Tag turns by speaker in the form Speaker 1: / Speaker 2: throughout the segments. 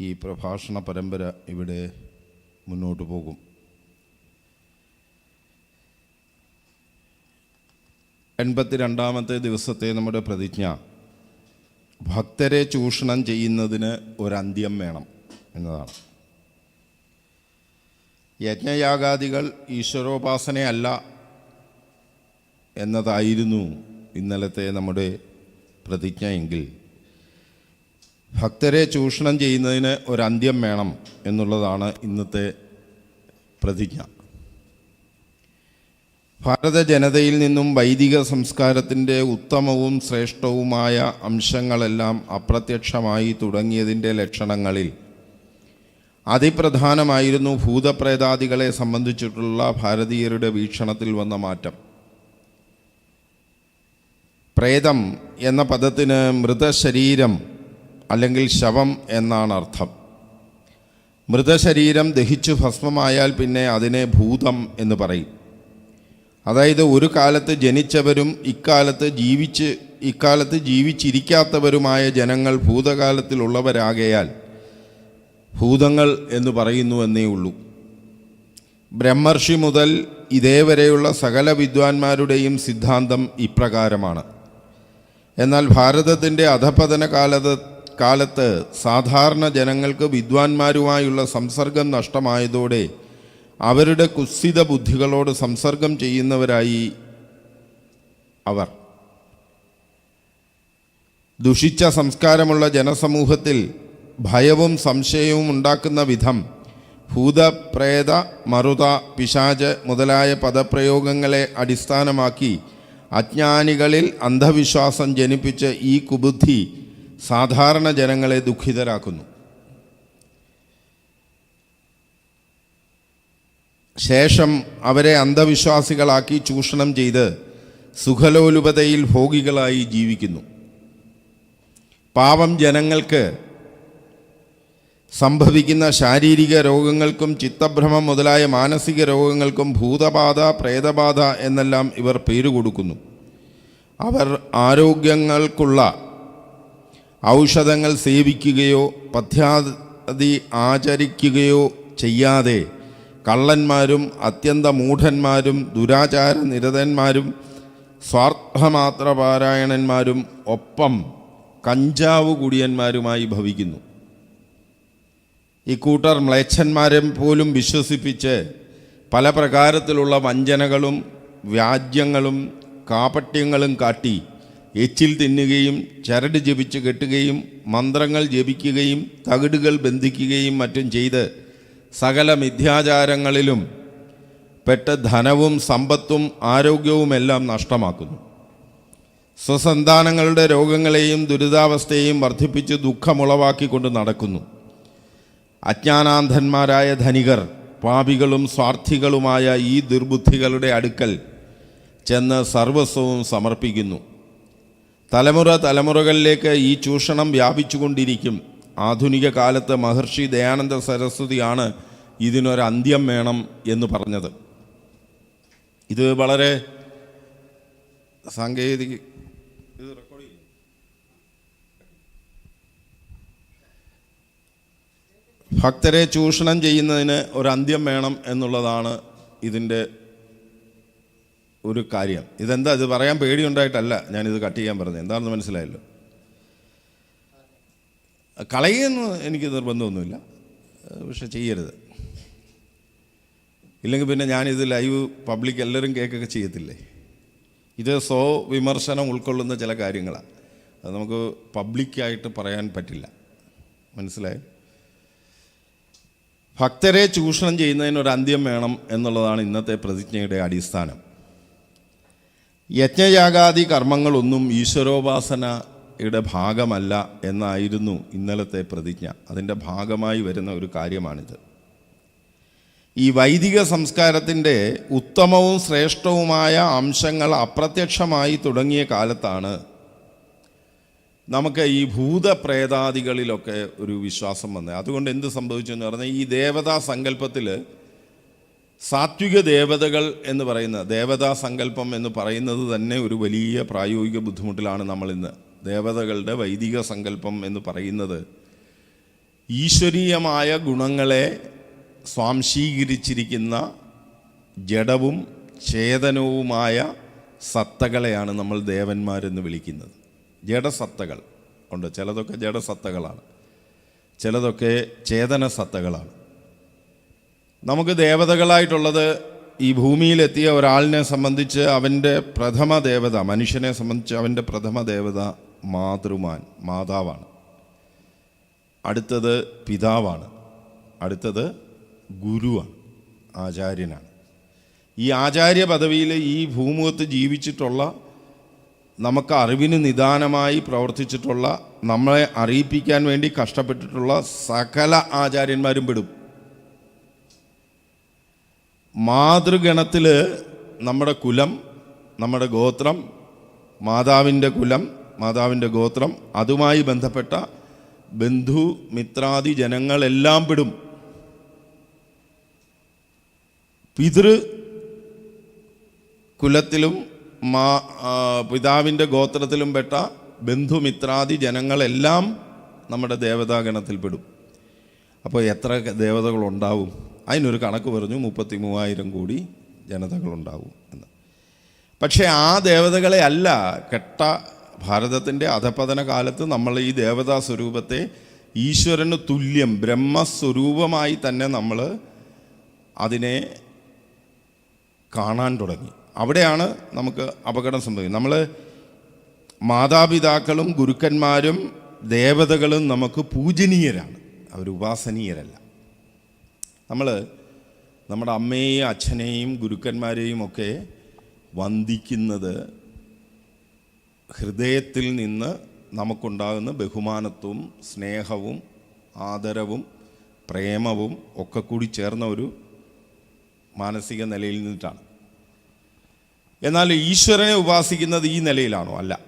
Speaker 1: ഈ പ്രഭാഷണ പരമ്പര ഇവിടെ മുന്നോട്ട് പോകും. എൺപത്തി രണ്ടാമത്തെ ദിവസത്തെ നമ്മുടെ പ്രതിജ്ഞ ഭക്തരെ ചൂഷണം ചെയ്യുന്നതിന് ഒരന്ത്യം വേണം എന്നതാണ്. യജ്ഞയാഗാദികൾ ഈശ്വരോപാസനയല്ല എന്നതായിരുന്നു ഇന്നലത്തെ നമ്മുടെ പ്രതിജ്ഞ എങ്കിൽ ഭക്തരെ ചൂഷണം ചെയ്യുന്നതിന് ഒരന്ത്യം വേണം എന്നുള്ളതാണ് ഇന്നത്തെ പ്രതിജ്ഞ. ഭാരത ജനതയിൽ നിന്നും വൈദിക സംസ്കാരത്തിന്റെ ഉത്തമവും ശ്രേഷ്ഠവുമായ അംശങ്ങളെല്ലാം അപ്രത്യക്ഷമായി തുടങ്ങിയതിന്റെ ലക്ഷണങ്ങളിൽ അതിപ്രധാനമായിരുന്നു ഭൂതപ്രേതാദികളെ സംബന്ധിച്ചിട്ടുള്ള ഭാരതീയരുടെ വീക്ഷണത്തിൽ വന്ന മാറ്റം. പ്രേതം എന്ന പദത്തിന് മൃതശരീരം അല്ലെങ്കിൽ ശവം എന്നാണ് അർത്ഥം. മൃതശരീരം ദഹിച്ചു ഭസ്മമായാൽ പിന്നെ അതിനെ ഭൂതം എന്ന് പറയും. അതായത് ഒരു കാലത്ത് ജനിച്ചവരും ഇക്കാലത്ത് ജീവിച്ച് ഇക്കാലത്ത് ജീവിച്ചിരിക്കാത്തവരുമായ ജനങ്ങൾ ഭൂതകാലത്തിലുള്ളവരാകയാൽ ഭൂതങ്ങൾ എന്ന് പറയുന്നു എന്നേ ഉള്ളൂ. ബ്രഹ്മർഷി മുതൽ ഇതേവരെയുള്ള സകല വിദ്വാൻമാരുടെയും സിദ്ധാന്തം ഇപ്രകാരമാണ്. എന്നാൽ ഭാരതത്തിന്റെ അധപതന കാലത്ത് കാലത്ത് സാധാരണ ജനങ്ങൾക്ക് വിദ്വാൻമാരുമായുള്ള സംസർഗം നഷ്ടമായതോടെ അവരുടെ കുസ്സിത ബുദ്ധികളോട് സംസർഗം ചെയ്യുന്നവരായി അവർ. ദുഷിച്ച സംസ്കാരമുള്ള ജനസമൂഹത്തിൽ ഭയവും സംശയവും ഉണ്ടാക്കുന്ന വിധം ഭൂതപ്രേത മറുത പിശാജ് മുതലായ പദപ്രയോഗങ്ങളെ അടിസ്ഥാനമാക്കി അജ്ഞാനികളിൽ അന്ധവിശ്വാസം ജനിപ്പിച്ച് ഈ കുബുദ്ധി സാധാരണ ജനങ്ങളെ ദുഃഖിതരാക്കുന്നു. ശേഷം അവരെ അന്ധവിശ്വാസികളാക്കി ചൂഷണം ചെയ്ത് സുഖലോലുപതയിൽ ഭോഗികളായി ജീവിക്കുന്നു. പാവം ജനങ്ങൾക്ക് സംഭവിക്കുന്ന ശാരീരിക രോഗങ്ങൾക്കും ചിത്തഭ്രമം മുതലായ മാനസിക രോഗങ്ങൾക്കും ഭൂതബാധ പ്രേതബാധ എന്നെല്ലാം ഇവർ പേര് കൊടുക്കുന്നു അവർ ആരോഗ്യങ്ങൾക്കുള്ള ഔഷധങ്ങൾ സേവിക്കുകയോ പഥ്യാതി ആചരിക്കുകയോ ചെയ്യാതെ കള്ളന്മാരും അത്യന്ത മൂഢന്മാരും ദുരാചാര നിരതന്മാരും സ്വാർത്ഥമാത്രപാരായണന്മാരും ഒപ്പം കഞ്ചാവ് കുടിയന്മാരുമായി ഭവിക്കുന്നു. ഇക്കൂട്ടർ മ്ലേച്ഛന്മാരെ പോലും വിശ്വസിപ്പിച്ച് പല പ്രകാരത്തിലുള്ള വഞ്ചനകളും വ്യാജ്യങ്ങളും കാപട്യങ്ങളും കാട്ടി എച്ചിൽ തിന്നുകയും ചരട് ജപിച്ച് കെട്ടുകയും മന്ത്രങ്ങൾ ജപിക്കുകയും തകിടുകൾ ബന്ധിക്കുകയും മറ്റും ചെയ്ത് സകല മിഥ്യാചാരങ്ങളിലും പെട്ട ധനവും സമ്പത്തും ആരോഗ്യവുമെല്ലാം നഷ്ടമാക്കുന്നു. സ്വസന്താനങ്ങളുടെ രോഗങ്ങളെയും ദുരിതാവസ്ഥയെയും വർദ്ധിപ്പിച്ച് ദുഃഖമുളവാക്കിക്കൊണ്ട് നടക്കുന്നു. അജ്ഞാനാന്ധന്മാരായ ധനികർ പാപികളും സ്വാർത്ഥികളുമായ ഈ ദുർബുദ്ധികളുടെ അടുക്കൽ ചെന്ന് സർവസ്വവും സമർപ്പിക്കുന്നു. തലമുറ തലമുറകളിലേക്ക് ഈ ചൂഷണം വ്യാപിച്ചുകൊണ്ടിരിക്കും. ആധുനിക കാലത്ത് മഹർഷി ദയാനന്ദ സരസ്വതിയാണ് ഇതിനൊരു അന്ത്യം വേണം എന്ന് പറഞ്ഞത്. ഇത് വളരെ സാങ്കേതിക ഇത് ഭക്തരെ ചൂഷണം ചെയ്യുന്നതിന് ഒരു അന്ത്യം വേണം എന്നുള്ളതാണ് ഇതിന്റെ ഒരു കാര്യം. ഇതെന്താ? ഇത് പറയാൻ പേടിയുണ്ടായിട്ടല്ല ഞാനിത് കട്ട് ചെയ്യാൻ പറഞ്ഞത്. എന്താണെന്ന് മനസ്സിലായല്ലോ? കളയുമെന്ന് എനിക്ക് നിർബന്ധമൊന്നുമില്ല. പക്ഷെ ചെയ്യരുത്. ഇല്ലെങ്കിൽ പിന്നെ ഞാനിത് ലൈവ് പബ്ലിക് എല്ലാവരും കേൾക്കൊക്കെ ചെയ്യത്തില്ലേ? ഇത് സ്വ വിമർശനം ഉൾക്കൊള്ളുന്ന ചില കാര്യങ്ങളാണ് അത് നമുക്ക് പബ്ലിക്കായിട്ട് പറയാൻ പറ്റില്ല. മനസ്സിലായി? ഭക്തരെ ചൂഷണം ചെയ്യുന്നതിന് ഒരു അന്ത്യം വേണം എന്നുള്ളതാണ് ഇന്നത്തെ പ്രതിജ്ഞയുടെ അടിസ്ഥാനം. യജ്ഞയാഗാദി കർമ്മങ്ങളൊന്നും ഈശ്വരോപാസനയുടെ ഭാഗമല്ല എന്നായിരുന്നു ഇന്നലത്തെ പ്രതിജ്ഞ. അതിന്റെ ഭാഗമായി വരുന്ന ഒരു കാര്യമാണിത്. ഈ വൈദിക സംസ്കാരത്തിന്റെ ഉത്തമവും ശ്രേഷ്ഠവുമായ അംശങ്ങൾ അപ്രത്യക്ഷമായി തുടങ്ങിയ കാലത്താണ് നമുക്ക് ഈ ഭൂതപ്രേതാദികളിലൊക്കെ ഒരു വിശ്വാസം വന്നത്. അതുകൊണ്ട് എന്ത് സംഭവിച്ചു എന്ന് പറഞ്ഞാൽ ഈ ദേവതാ സങ്കല്പത്തിൽ സാത്വിക ദേവതകൾ എന്ന് പറയുന്ന ദേവതാ സങ്കല്പം എന്ന് പറയുന്നത് തന്നെ ഒരു വലിയ പ്രായോഗിക ബുദ്ധിമുട്ടിലാണ് നമ്മൾ ഇന്ന്. ദേവതകളുടെ വൈദിക സങ്കല്പം എന്ന് പറയുന്നത് ഈശ്വരീയമായ ഗുണങ്ങളെ സ്വാംശീകരിച്ചിരിക്കുന്ന ജഡവും ചേതനവുമായ സത്തകളെയാണ് നമ്മൾ ദേവന്മാരെന്ന് വിളിക്കുന്നത്. ജഡസത്തകൾ. ഉണ്ട്. ചിലതൊക്കെ ജഡസത്തകളാണ്. ചിലതൊക്കെ ചേതന സത്തകളാണ് നമുക്ക് ദേവതകളായിട്ടുള്ളത് ഈ ഭൂമിയിലെത്തിയ ഒരാളിനെ സംബന്ധിച്ച് അവന്റെ പ്രഥമ ദേവത മനുഷ്യനെ സംബന്ധിച്ച് അവന്റെ പ്രഥമ ദേവത മാതൃമാൻ മാതാവാണ്. അടുത്തത് പിതാവാണ്. അടുത്തത് ഗുരുവാണ് ആചാര്യനാണ്. ഈ ആചാര്യ പദവിയിൽ ഈ ഭൂമുഖത്ത് ജീവിച്ചിട്ടുള്ള നമുക്ക് അറിവിന് നിദാനമായി പ്രവർത്തിച്ചിട്ടുള്ള നമ്മളെ അറിയിപ്പിക്കാൻ വേണ്ടി കഷ്ടപ്പെട്ടിട്ടുള്ള സകല ആചാര്യന്മാരും പെടും. മാതൃഗണത്തിൽ നമ്മുടെ കുലം നമ്മുടെ ഗോത്രം മാതാവിന്റെ കുലം മാതാവിന്റെ ഗോത്രം അതുമായി ബന്ധപ്പെട്ട ബന്ധു മിത്രാദി ജനങ്ങളെല്ലാം പെടും. പിതൃ കുലത്തിലും മാ പിതാവിന്റെ ഗോത്രത്തിലും പെട്ട ബന്ധുമിത്രാദി ജനങ്ങളെല്ലാം നമ്മുടെ ദേവതാഗണത്തിൽ പെടും. അപ്പോൾ എത്ര ദേവതകളുണ്ടാവും? അതിനൊരു കണക്ക് പറഞ്ഞു മുപ്പത്തി മൂവായിരം കോടി ജനതകളുണ്ടാവും എന്ന്. പക്ഷേ ആ ദേവതകളെ അല്ല കെട്ട ഭാരതത്തിന്റെ അധപതന കാലത്ത് നമ്മൾ ഈ ദേവതാ സ്വരൂപത്തെ ഈശ്വരന് തുല്യം ബ്രഹ്മസ്വരൂപമായി തന്നെ നമ്മൾ അതിനെ കാണാൻ തുടങ്ങി. അവിടെയാണ് നമുക്ക് അപകടം സംഭവിക്കുന്നത്. നമ്മൾ മാതാപിതാക്കളും ഗുരുക്കന്മാരും ദേവതകളും നമുക്ക് പൂജനീയരാണ്. അവർ ഉപാസനീയരല്ല. നമ്മൾ നമ്മുടെ അമ്മയെയും അച്ഛനെയും ഗുരുക്കന്മാരെയും ഒക്കെ വന്ദിക്കുന്നത് ഹൃദയത്തിൽ നിന്ന് നമുക്കുണ്ടാകുന്ന ബഹുമാനത്വവും സ്നേഹവും ആദരവും പ്രേമവും ഒക്കെ കൂടി ചേർന്ന ഒരു മാനസിക നിലയിൽ നിന്നിട്ടാണ്. എന്നാൽ ഈശ്വരനെ ഉപാസിക്കുന്നത് ഈ നിലയിലാണോ? അല്ല.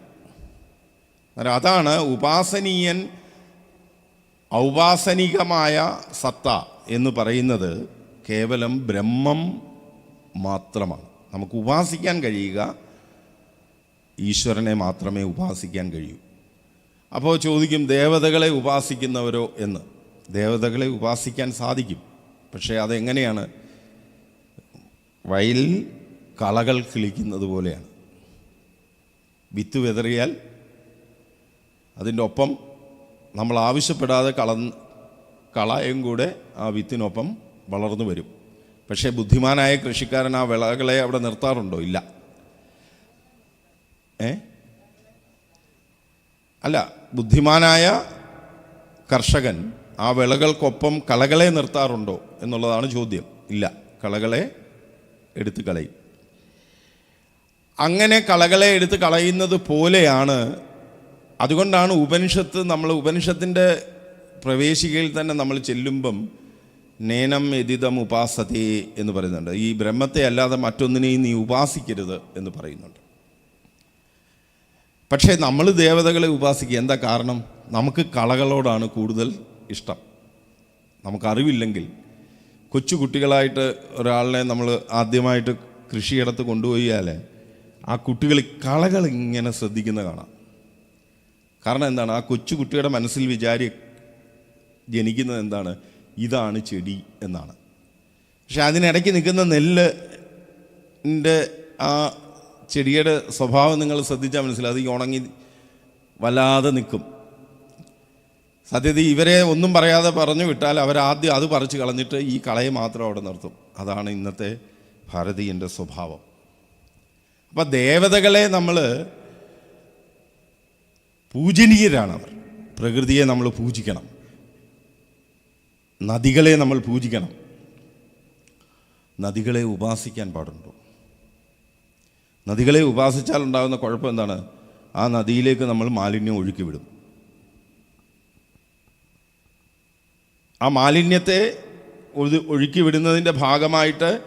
Speaker 1: അതാണ് ഉപാസനീയൻ ഔപാസനികമായ സത്ത എന്ന് പറയുന്നത് കേവലം ബ്രഹ്മം മാത്രമാണ്. നമുക്ക് ഉപാസിക്കാൻ കഴിയുക ഈശ്വരനെ മാത്രമേ ഉപാസിക്കാൻ കഴിയൂ. അപ്പോൾ ചോദിക്കും ദേവതകളെ ഉപാസിക്കുന്നവരോ എന്ന്. ദേവതകളെ ഉപാസിക്കാൻ സാധിക്കും. പക്ഷേ അതെങ്ങനെയാണ്? വയലിൽ കളകൾ കിളിക്കുന്നത് പോലെയാണ്. വിത്ത് വിതറിയാൽ അതിന്റെ ഒപ്പം നമ്മൾ ആവശ്യപ്പെടാതെ കള കളയും കൂടെ ആ വിത്തിനൊപ്പം വളർന്നു വരും. പക്ഷേ ബുദ്ധിമാനായ കൃഷിക്കാരൻ ആ വിളകളെ അവിടെ നിർത്താറുണ്ടോ? ഇല്ല. ഏ? അല്ല ബുദ്ധിമാനായ കർഷകൻ ആ വിളകൾക്കൊപ്പം കളകളെ നിർത്താറുണ്ടോ എന്നുള്ളതാണ് ചോദ്യം. ഇല്ല കളകളെ എടുത്തു കളയും. അങ്ങനെ കളകളെ എടുത്ത് കളയുന്നത് പോലെയാണ് അതുകൊണ്ടാണ് ഉപനിഷത്ത് നമ്മൾ ഉപനിഷത്തിന്റെ പ്രവേശികയിൽ തന്നെ നമ്മൾ ചെല്ലുമ്പം നേനം എതിതം ഉപാസതേ എന്ന് പറയുന്നുണ്ട്. ഈ ബ്രഹ്മത്തെ അല്ലാതെ മറ്റൊന്നിനെയും നീ ഉപാസിക്കരുത് എന്ന് പറയുന്നുണ്ട്. പക്ഷേ നമ്മൾ ദേവതകളെ ഉപാസിക്കുക എന്താ കാരണം? നമുക്ക് കളകളോടാണ് കൂടുതൽ ഇഷ്ടം. നമുക്കറിവില്ലെങ്കിൽ കൊച്ചു കുട്ടികളായിട്ട് ഒരാളിനെ നമ്മൾ ആദ്യമായിട്ട് കൃഷിയിടത്ത് കൊണ്ടുപോയാൽ ആ കുട്ടികൾ കളകൾ ഇങ്ങനെ ശ്രദ്ധിക്കുന്ന കാണാം. കാരണം എന്താണ്? ആ കൊച്ചു കുട്ടിയുടെ മനസ്സിൽ വിചാരി ജനിക്കുന്നത് എന്താണ്? ഇതാണ് ചെടി എന്നാണ്. പക്ഷെ അതിനിടയ്ക്ക് നിൽക്കുന്ന നെല്ലിന്റെ ആ ചെടിയുടെ സ്വഭാവം നിങ്ങൾ ശ്രദ്ധിച്ചാൽ മനസ്സിലാവും. അത് ഉണങ്ങി വല്ലാതെ നിൽക്കും. സത്യത്തിൽ ഇവരെ ഒന്നും പറയാതെ പറഞ്ഞു വിട്ടാൽ അവരാദ്യം അത് പറിച്ച് കളഞ്ഞിട്ട് ഈ കളയെ മാത്രം അവിടെ നിർത്തും. അതാണ് ഇന്നത്തെ ഭാരതീയന്റെ സ്വഭാവം. അപ്പം ദേവതകളെ നമ്മൾ പൂജനീയരാണ് അവർ പ്രകൃതിയെ നമ്മൾ പൂജിക്കണം. നദികളെ നമ്മൾ പൂജിക്കണം. നദികളെ ഉപാസിക്കാൻ പാടുണ്ടോ? നദികളെ ഉപാസിച്ചാൽ ഉണ്ടാകുന്ന കുഴപ്പം എന്താണ്? ആ നദിയിലേക്ക് നമ്മൾ മാലിന്യം ഒഴുക്കി വിടും. ആ മാലിന്യത്തെ ഒഴു- ഒഴുക്കി വിടുന്നതിന്റെ ഭാഗമായിട്ട്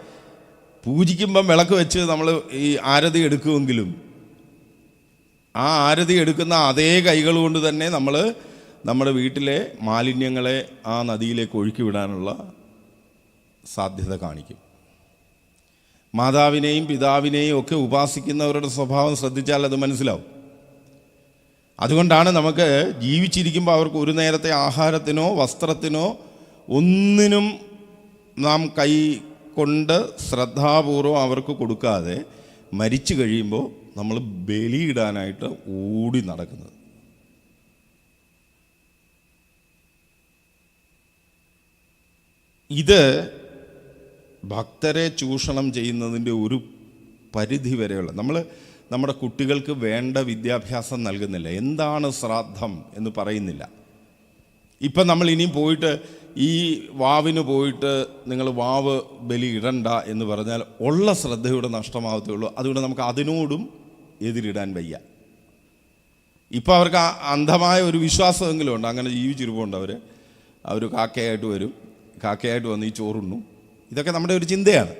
Speaker 1: പൂജിക്കുമ്പം വിളക്ക് വെച്ച് നമ്മൾ ഈ ആരതി എടുക്കുമെങ്കിലും ആ ആരതി എടുക്കുന്ന അതേ കൈകൾ കൊണ്ട് തന്നെ നമ്മൾ നമ്മുടെ വീട്ടിലെ മാലിന്യങ്ങളെ ആ നദിയിലേക്ക് ഒഴുക്കി വിടാനുള്ള സാധ്യത കാണിക്കും. മാതാവിനെയും പിതാവിനെയും ഒക്കെ ഉപാസിക്കുന്നവരുടെ സ്വഭാവം ശ്രദ്ധിച്ചാൽ അത് മനസ്സിലാവും. അതുകൊണ്ടാണ് നമുക്ക് ജീവിച്ചിരിക്കുമ്പോൾ അവർക്ക് ഒരു നേരത്തെ ആഹാരത്തിനോ വസ്ത്രത്തിനോ ഒന്നിനും നാം കൈ കൊണ്ട് ശ്രദ്ധാപൂർവം അവർക്ക് കൊടുക്കാതെ മരിച്ചു കഴിയുമ്പോൾ നമ്മൾ ബലിയിടാനായിട്ട് ഓടി നടക്കുന്നത്. ഇത് ഭക്തരെ ചൂഷണം ചെയ്യുന്നതിന്റെ ഒരു പരിധി വരെയുള്ള നമ്മൾ നമ്മുടെ കുട്ടികൾക്ക് വേണ്ട വിദ്യാഭ്യാസം നൽകുന്നില്ല. എന്താണ് ശ്രാദ്ധം എന്ന് പറയുന്നില്ല. ഇപ്പം നമ്മൾ ഇനിയും പോയിട്ട് ഈ വാവിന് പോയിട്ട് നിങ്ങൾ വാവ് ബലി ഇടണ്ട എന്ന് പറഞ്ഞാൽ ഉള്ള ശ്രദ്ധയുടെ നഷ്ടമാവത്തേ ഉള്ളൂ. അതുകൊണ്ട് നമുക്ക് അതിനോടും എതിരിടാൻ വയ്യ. ഇപ്പോൾ അവർക്ക് അന്ധമായ ഒരു വിശ്വാസമെങ്കിലും ഉണ്ട്. അങ്ങനെ ജീവിച്ചിരിപ്പുണ്ട് അവർ അവർ കാക്കയായിട്ട് വരും. കാക്കയായിട്ട് വന്ന് ഈ ചോറുണ്ണു ഇതൊക്കെ നമ്മുടെ ഒരു ചിന്തയാണ്.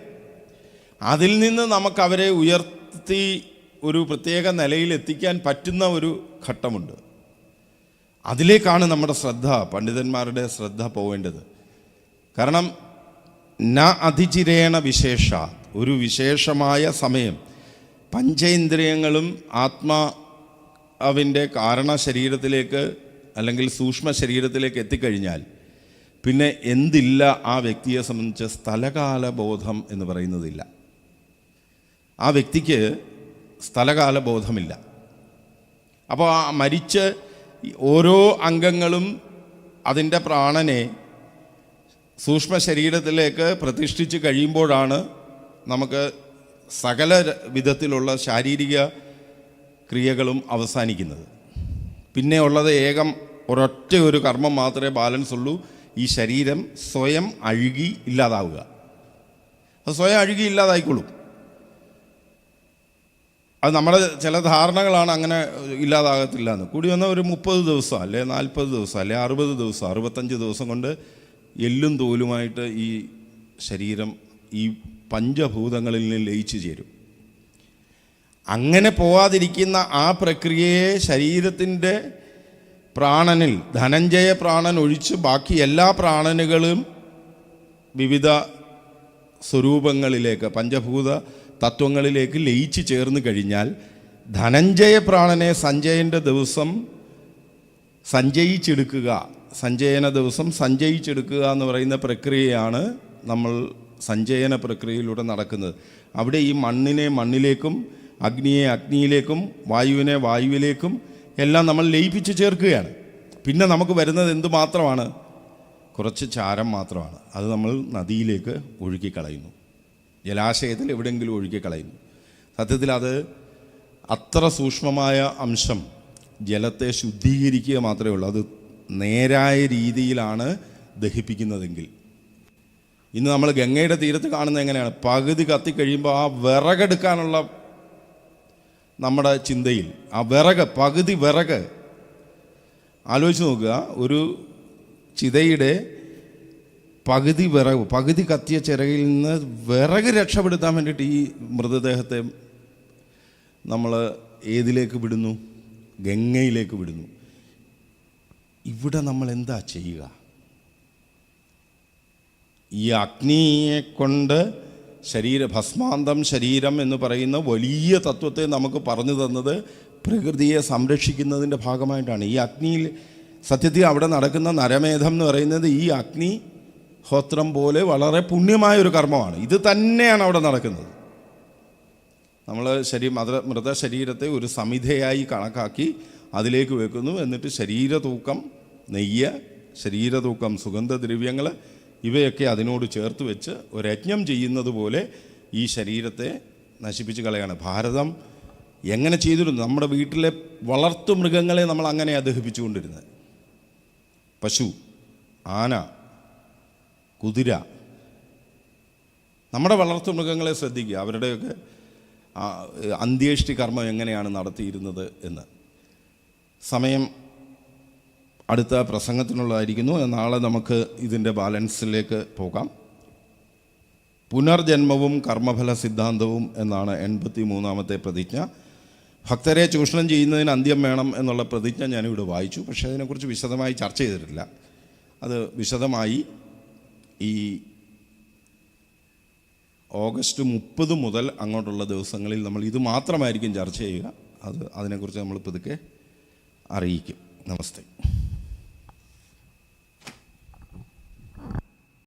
Speaker 1: അതിൽ നിന്ന് നമുക്ക് അവരെ ഉയർത്തി ഒരു പ്രത്യേക നിലയിൽ എത്തിക്കാൻ പറ്റുന്ന ഒരു ഘട്ടമുണ്ട്. അതിലേക്കാണ് നമ്മുടെ ശ്രദ്ധ പണ്ഡിതന്മാരുടെ ശ്രദ്ധ പോവേണ്ടത്. കാരണം ന അതിചിരേണ വിശേഷ ഒരു വിശേഷമായ സമയം. പഞ്ചേന്ദ്രിയങ്ങളും ആത്മാവിന്റെ കാരണ ശരീരത്തിലേക്ക് അല്ലെങ്കിൽ സൂക്ഷ്മ ശരീരത്തിലേക്ക് എത്തിക്കഴിഞ്ഞാൽ പിന്നെ എന്തില്ല ആ വ്യക്തിയെ സംബന്ധിച്ച് സ്ഥലകാല ബോധം എന്ന് പറയുന്നതില്ല. ആ വ്യക്തിക്ക് സ്ഥലകാല ബോധമില്ല അപ്പോൾ ആ മരിച്ച് ഓരോ അംഗങ്ങളും അതിന്റെ പ്രാണനെ സൂക്ഷ്മ ശരീരത്തിലേക്ക് പ്രതിഷ്ഠിച്ച് കഴിയുമ്പോഴാണ് നമുക്ക് സകല വിധത്തിലുള്ള ശാരീരിക ക്രിയകളും അവസാനിക്കുന്നത്. പിന്നെ ഉള്ളത് ഏകം ഒരൊറ്റ ഒരു കർമ്മം മാത്രമേ ബാലൻസ് ഉള്ളൂ. ഈ ശരീരം സ്വയം അഴുകി ഇല്ലാതാവുക. അത് സ്വയം അഴുകി ഇല്ലാതായിക്കൊള്ളും അത് നമ്മുടെ ചില ധാരണകളാണ് അങ്ങനെ ഇല്ലാതാകത്തില്ല എന്ന്. കൂടി വന്ന ഒരു മുപ്പത് ദിവസം അല്ലെ നാൽപ്പത് ദിവസം അല്ലെ അറുപത് ദിവസം അറുപത്തഞ്ച് ദിവസം കൊണ്ട് എല്ലും തോലുമായിട്ട് ഈ ശരീരം ഈ പഞ്ചഭൂതങ്ങളിൽ നിന്ന് ലയിച്ചു ചേരും. അങ്ങനെ പോവാതിരിക്കുന്ന ആ പ്രക്രിയയെ ശരീരത്തിന്റെ പ്രാണനിൽ ധനഞ്ജയ പ്രാണൻ ഒഴിച്ച് ബാക്കി എല്ലാ പ്രാണനുകളും വിവിധ സ്വരൂപങ്ങളിലേക്ക് പഞ്ചഭൂത തത്വങ്ങളിലേക്ക് ലയിച്ചു ചേർന്ന് കഴിഞ്ഞാൽ ധനഞ്ജയ പ്രാണനെ സഞ്ജയന്റെ ദിവസം സഞ്ചയിച്ചെടുക്കുക സഞ്ചയന ദിവസം സഞ്ചയിച്ചെടുക്കുക എന്ന് പറയുന്ന പ്രക്രിയയാണ് നമ്മൾ സഞ്ചയന പ്രക്രിയയിലൂടെ നടക്കുന്നത്. അവിടെ ഈ മണ്ണിനെ മണ്ണിലേക്കും അഗ്നിയെ അഗ്നിയിലേക്കും വായുവിനെ വായുവിലേക്കും എല്ലാം നമ്മൾ ലയിപ്പിച്ച് ചേർക്കുകയാണ്. പിന്നെ നമുക്ക് വരുന്നത് എന്തുമാത്രമാണ് കുറച്ച് ചാരം മാത്രമാണ്. അത് നമ്മൾ നദിയിലേക്ക് ഒഴുക്കിക്കളയുന്നു. ജലാശയത്തിൽ എവിടെയെങ്കിലും ഒഴുക്കിക്കളയുന്നു. സത്യത്തിൽ അത് അത്ര സൂക്ഷ്മമായ അംശം ജലത്തെ ശുദ്ധീകരിക്കുക മാത്രമേ ഉള്ളൂ. അത് നേരായ രീതിയിലാണ് ദഹിപ്പിക്കുന്നതെങ്കിൽ. ഇന്ന് നമ്മൾ ഗംഗയുടെ തീരത്ത് കാണുന്നത് എങ്ങനെയാണ്? പകുതി കത്തിക്കഴിയുമ്പോൾ ആ വിറകെടുക്കാനുള്ള നമ്മുടെ ചിന്തയിൽ ആ വിറക് പകുതി വിറക്. ആലോചിച്ച് നോക്കുക ഒരു ചിതയുടെ പകുതി വിറക് പകുതി കത്തിയ ചിറകിൽ നിന്ന് വിറക് രക്ഷപ്പെടുത്താൻ വേണ്ടിയിട്ട് ഈ മൃതദേഹത്തെ നമ്മൾ ഏതിലേക്ക് വിടുന്നു? ഗംഗയിലേക്ക് വിടുന്നു. ഇവിടെ നമ്മൾ എന്താ ചെയ്യുക? ഈ അഗ്നിയെ കൊണ്ട് ശരീര ഭസ്മാന്തം ശരീരം എന്ന് പറയുന്ന വലിയ തത്വത്തെ നമുക്ക് പറഞ്ഞു തന്നത് പ്രകൃതിയെ സംരക്ഷിക്കുന്നതിന്റെ ഭാഗമായിട്ടാണ്. ഈ അഗ്നിയിൽ സത്യത്തിൽ അവിടെ നടക്കുന്ന നരമേധം എന്ന് പറയുന്നത് ഈ അഗ്നി ഹോത്രം പോലെ വളരെ പുണ്യമായ ഒരു കർമ്മമാണ്. ഇത് തന്നെയാണ് അവിടെ നടക്കുന്നത്. നമ്മൾ ശരീ മൃത മൃതശരീരത്തെ ഒരു സമിധയായി കണക്കാക്കി അതിലേക്ക് വെക്കുന്നു. എന്നിട്ട് ശരീരതൂക്കം നെയ്യ് ശരീരതൂക്കം സുഗന്ധദ്രവ്യങ്ങൾ ഇവയൊക്കെ അതിനോട് ചേർത്ത് വെച്ച് ഒരു യജ്ഞം ചെയ്യുന്നത് പോലെ ഈ ശരീരത്തെ നശിപ്പിച്ച് കളയാണ്. ഭാരതം എങ്ങനെ ചെയ്തിരുന്നു? നമ്മുടെ വീട്ടിലെ വളർത്തു മൃഗങ്ങളെ നമ്മൾ അങ്ങനെ ദഹിപ്പിച്ചുകൊണ്ടിരുന്നത് പശു ആന കുതിര. നമ്മുടെ വളർത്തു മൃഗങ്ങളെ ശ്രദ്ധിക്കുക. അവരുടെയൊക്കെ അന്ത്യേഷ്ടി കർമ്മം എങ്ങനെയാണ് നടത്തിയിരുന്നത് എന്ന്. സമയം അടുത്ത പ്രസംഗത്തിനുള്ളതായിരിക്കുന്നു. നാളെ നമുക്ക് ഇതിന്റെ ബാലൻസിലേക്ക് പോകാം. പുനർജന്മവും കർമ്മഫല സിദ്ധാന്തവും എന്നാണ് എൺപത്തി മൂന്നാമത്തെ പ്രതിജ്ഞ. ഭക്തരെ ചൂഷണം ചെയ്യുന്നതിന് അന്ത്യം വേണം എന്നുള്ള പ്രതിജ്ഞ ഞാനിവിടെ വായിച്ചു പക്ഷേ അതിനെക്കുറിച്ച് വിശദമായി ചർച്ച ചെയ്തിട്ടില്ല. അത് വിശദമായി ഈ ഓഗസ്റ്റ് മുപ്പത് മുതൽ അങ്ങോട്ടുള്ള ദിവസങ്ങളിൽ നമ്മൾ ഇത് മാത്രമായിരിക്കും ചർച്ച ചെയ്യുക. അത് അതിനെക്കുറിച്ച് നമ്മൾ പതുക്കെ അറിയിക്കും. നമസ്തേ.